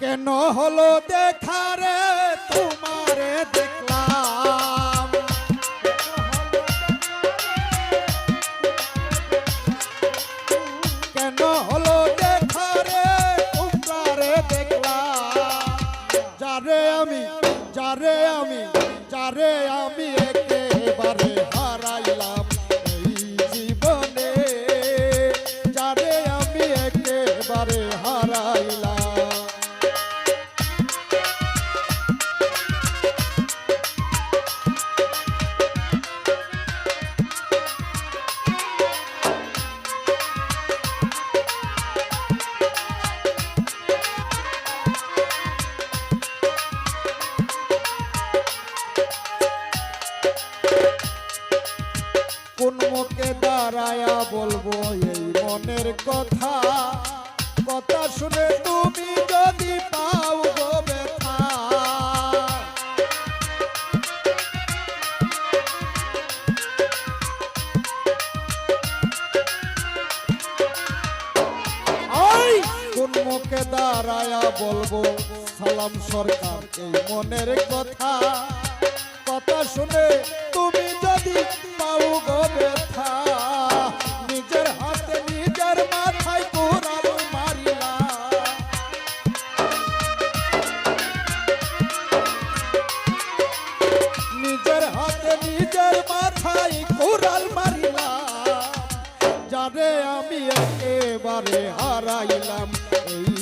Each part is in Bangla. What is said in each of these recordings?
কেন হলো দেখারে তোমারে দেখলাম। কেন হলো দাঁড়ায়া বলব এই মনের কথা। কথা শুনে তুমি যদি পাও দাঁড়ায়া বলব সালাম সরকার এই মনের কথা। কথা শুনে মাথায় ঘুরাল মারিলা যারে আমি একেবারে হারাইলাম এই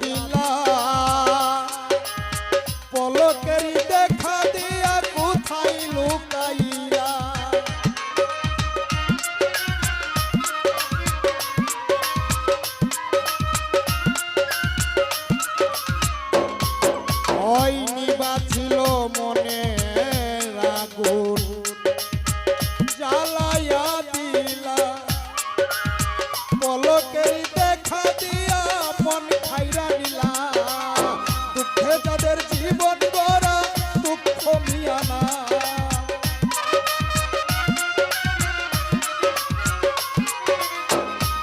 দিন যাদের জীবন গড়া দুঃখ মিয়ানা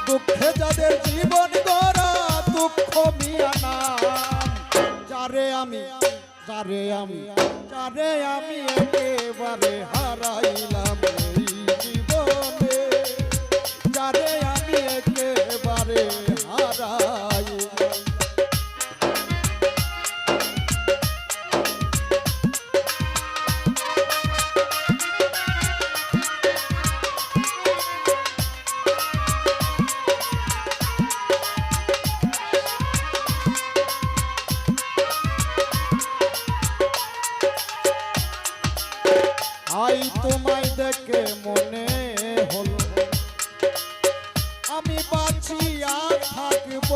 দুঃখে যাদের জীবন গড়া দুঃখ মিয়ানা যারে আমি যারে আমি যারে আমি একেবারে হারাইলাম জীবনে। যারে দেখে মনে হলো আমি বাঁচিয়া থাকব।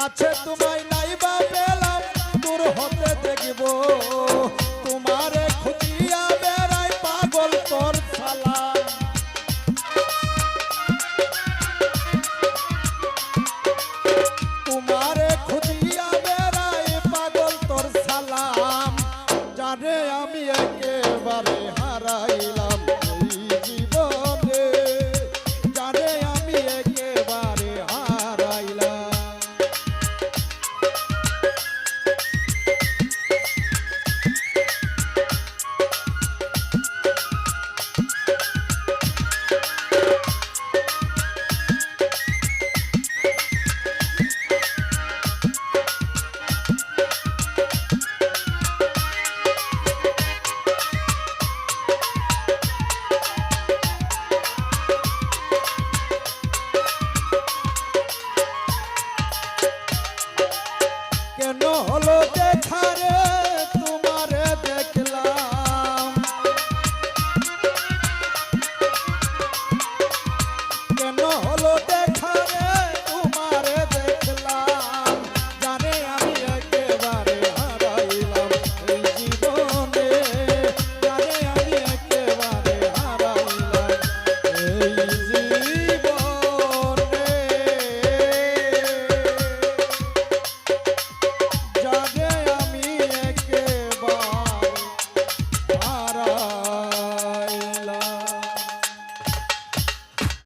কাছে তোমায়